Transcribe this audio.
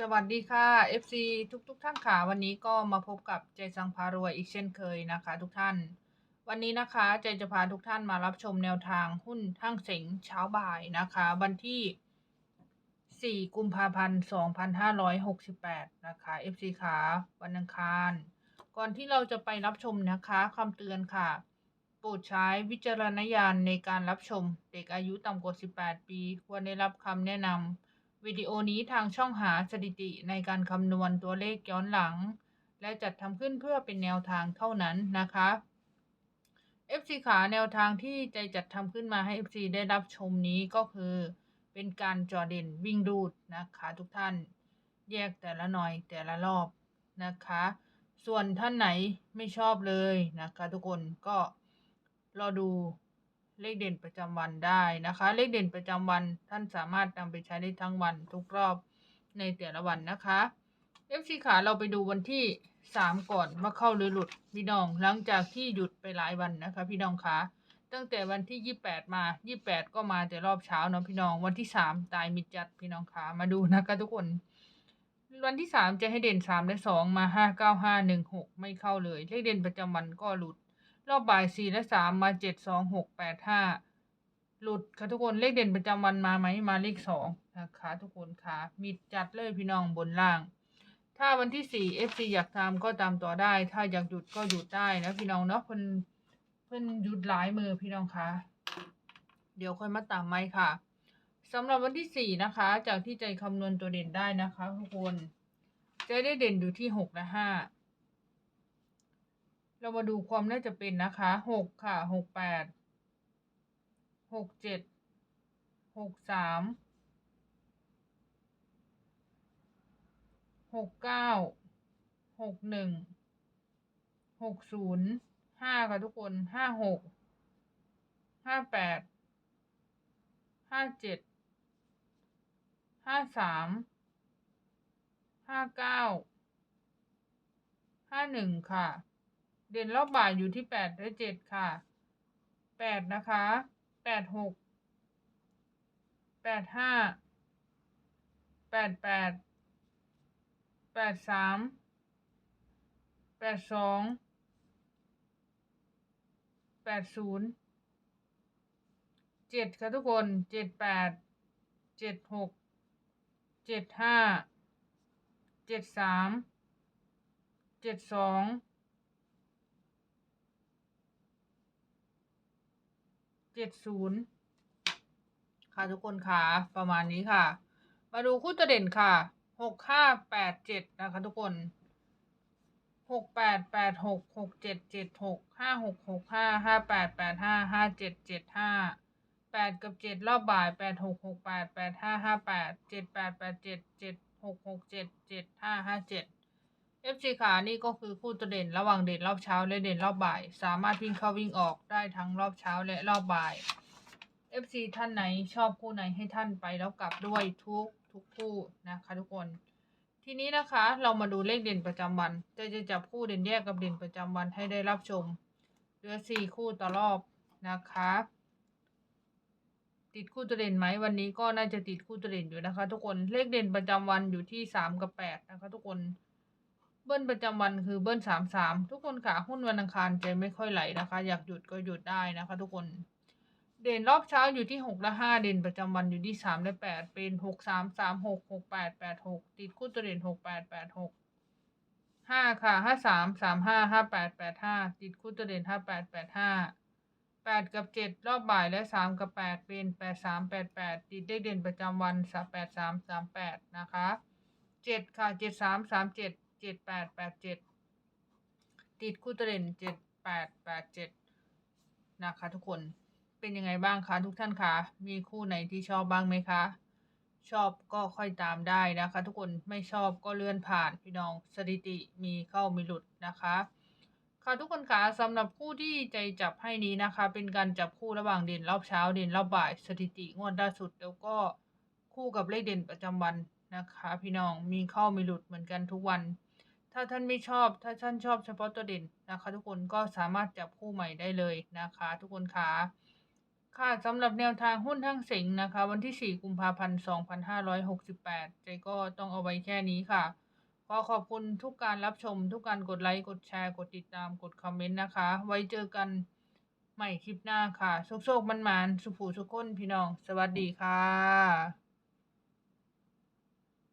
สวัสดีค่ะ FC ทุกทุกๆท่านค่ะ วันนี้ก็มาพบกับใจสังพารวยอีกเช่นเคยนะคะ ทุกท่าน วันนี้นะคะใจจะพาทุกท่านมารับชมแนวทางหุ้นทั้งเสงเช้าบ่ายนะคะ วันที่ 4 กุมภาพันธ์ 2568 นะคะ FC ขาวันอังคาร ก่อนที่เราจะไปรับชมนะคะคำเตือนค่ะ โปรดใช้วิจารณญาณในการรับชม เด็กอายุต่ำกว่า 18 ปี ควรได้รับคำแนะนำ วิดีโอนี้ทางช่องหาสถิติในการคำนวณตัวเลขย้อนหลัง และจัดทำขึ้นเพื่อเป็นแนวทางเท่านั้นนะคะ FC ขาแนวทางที่ใจจัดทำขึ้นมาให้ FC ได้รับชมนี้ก็คือ เป็นการจอเด่นวิ่งรูดนะคะทุกท่าน แยกแต่ละหน่อยแต่ละรอบนะคะ ส่วนท่านไหนไม่ชอบเลยนะคะทุกคนก็รอดู เลขเด่นประจำวันได้นะคะ เลขเด่นประจำวันท่านสามารถนำไปใช้ได้ทั้งวันทุกรอบในแต่ละวันนะคะ FC ขาเราไปดูวันที่สามก่อนว่าเข้าหรือหลุดพี่น้องหลังจากที่หยุดไปหลายวันนะคะ พี่น้องคะตั้งแต่วันที่ยี่แปดมายี่แปดก็มาแต่รอบเช้าเนาะพี่น้องวันที่สามตายมิดจัดพี่น้องคะมาดูนะคะทุกคน วันที่สามจะให้เด่นสามและสองมาห้าเก้าห้าหนึ่งหกไม่เข้าเลย เลขเด่นประจำวันก็หลุด รอบบ่ายสี่และสามมาเจ็ดสองหกแปดห้าหลุดค่ะทุกคนเลขเด่นประจำวันมาไหมมาเลขสองนะคะทุกคนค่ะมีจัดเลยพี่น้องบนล่าง ถ้าวันที่สี่ FC อยากตามก็ตามต่อได้ ถ้าอยากหยุดก็หยุดได้นะพี่น้องเนาะเพิ่นเพิ่นหยุดหลายมือพี่น้องคะเดี๋ยวค่อยมาตามไหมค่ะสำหรับวันที่สี่นะคะ จากที่ใจคำนวณตัวเด่นได้นะคะทุกคนจะได้เด่นอยู่ที่หกและห้า เรามาดูความน่าจะเป็นนะคะหกค่ะหกแปดหกเจ็ดหกสามหกเก้าหกหนึ่งหกศูนย์ห้าค่ะทุกคนห้าหกห้าแปดห้าเจ็ดห้าสามห้าเก้าห้าหนึ่งค่ะ เด่นรอบบ่ายอยู่ที่แปดและเจ็ดค่ะแปดนะคะแปดหกแปดห้าแปดแปดแปดสามแปดสองแปดศูนย์เจ็ดค่ะทุกคนเจ็ดแปดเจ็ดหกเจ็ดห้าเจ็ดสามเจ็ดสอง เจ็ดศูนย์ค่ะทุกคนค่ะ ประมาณนี้ค่ะ มาดูคู่ตัวเด่นค่ะหกห้าแปดเจ็ดนะคะทุกคนหกแปดแปดหกหกเจ็ดเจ็ดหกห้าหกหกห้าห้าแปดแปดห้าห้าเจ็ดเจ็ดห้าแปดกับเจ็ดรอบบ่ายแปดหกหกแปดแปดห้าห้าแปดเจ็ดแปดแปดเจ็ดเจ็ดหกหกเจ็ดเจ็ดห้าห้าเจ็ด FC ขานี่ก็คือคู่ตัวเด่นระหว่างเด่นรอบเช้าและเด่นรอบบ่าย สามารถวิ่งเข้าวิ่งออกได้ทั้งรอบเช้าและรอบบ่าย FC ท่านไหนชอบคู่ไหนให้ท่านไปแล้วกลับด้วยทุกทุกคู่นะคะทุกคน ทีนี้นะคะเรามาดูเลขเด่นประจำวัน จะจะจับคู่เด่นแยกกับเด่นประจำวันให้ได้รับชมเหลือสี่คู่ต่อรอบนะคะติดคู่ตัวเด่นไหมวันนี้ก็น่าจะติดคู่ตัวเด่นอยู่นะคะ ทุกคนเลขเด่นประจำวันอยู่ที่สามกับแปดนะคะ ทุกคน เบิ้ลประจำวันคือเบิ้ลสามสามทุกคนค่ะหุ้นวันอังคารใจไม่ค่อยไหลนะคะ อยากหยุดก็หยุดได้นะคะ ทุกคน เด่นรอบเช้าอยู่ที่หกและห้าเด่นประจำวันอยู่ที่สามและแปดเป็นหกสามสามหกหกแปดแปดหกติดคู่ตัวเด่นหกแปดแปดหกห้าค่ะห้าสามสามห้าห้าแปดแปดห้าติดคู่ตัวเด่นห้าแปดแปดห้าแปดกับเจ็ดรอบบ่ายและสามกับแปดเป็นแปดสามแปดแปดติดได้เด่นประจำวันสามแปดสามสามแปดนะคะเจ็ดค่ะเจ็ดสามสามเจ็ด เจ็ดแปดแปดเจ็ดติดคู่ตัวเด่นเจ็ดแปดแปดเจ็ดนะคะทุกคนเป็นยังไงบ้างคะทุกท่านคะมีคู่ไหนที่ชอบบ้างไหมคะ ชอบก็ค่อยตามได้นะคะ ทุกคนไม่ชอบก็เลื่อนผ่านพี่น้องสถิติมีเข้ามีหลุดนะคะค่ะทุกคนคะสำหรับคู่ที่ใจจับให้นี้นะคะ เป็นการจับคู่ระหว่างเด่นรอบเช้าเด่นรอบบ่ายสถิติงวดล่าสุด แล้วก็คู่กับเลขเด่นประจำวันนะคะพี่น้องมีเข้ามีหลุดเหมือนกันทุกวัน ถ้าท่านไม่ชอบถ้าท่านชอบเฉพาะตัวเด่นนะคะ ทุกคนก็สามารถจับคู่ใหม่ได้เลยนะคะ ทุกคนคะค่ะสำหรับแนวทางหุ้นทั้งเสงนะคะ วันที่ 4 กุมภาพันธ์ 2568 ใจก็ต้องเอาไว้แค่นี้ค่ะ ขอขอบคุณทุกการรับชม ทุกการกดไลค์ กดแชร์ กดติดตาม กดคอมเมนต์นะคะ ไว้เจอกันใหม่คลิปหน้าค่ะโชคๆมันๆสุขูสุขคนพี่น้อง สวัสดีค่ะ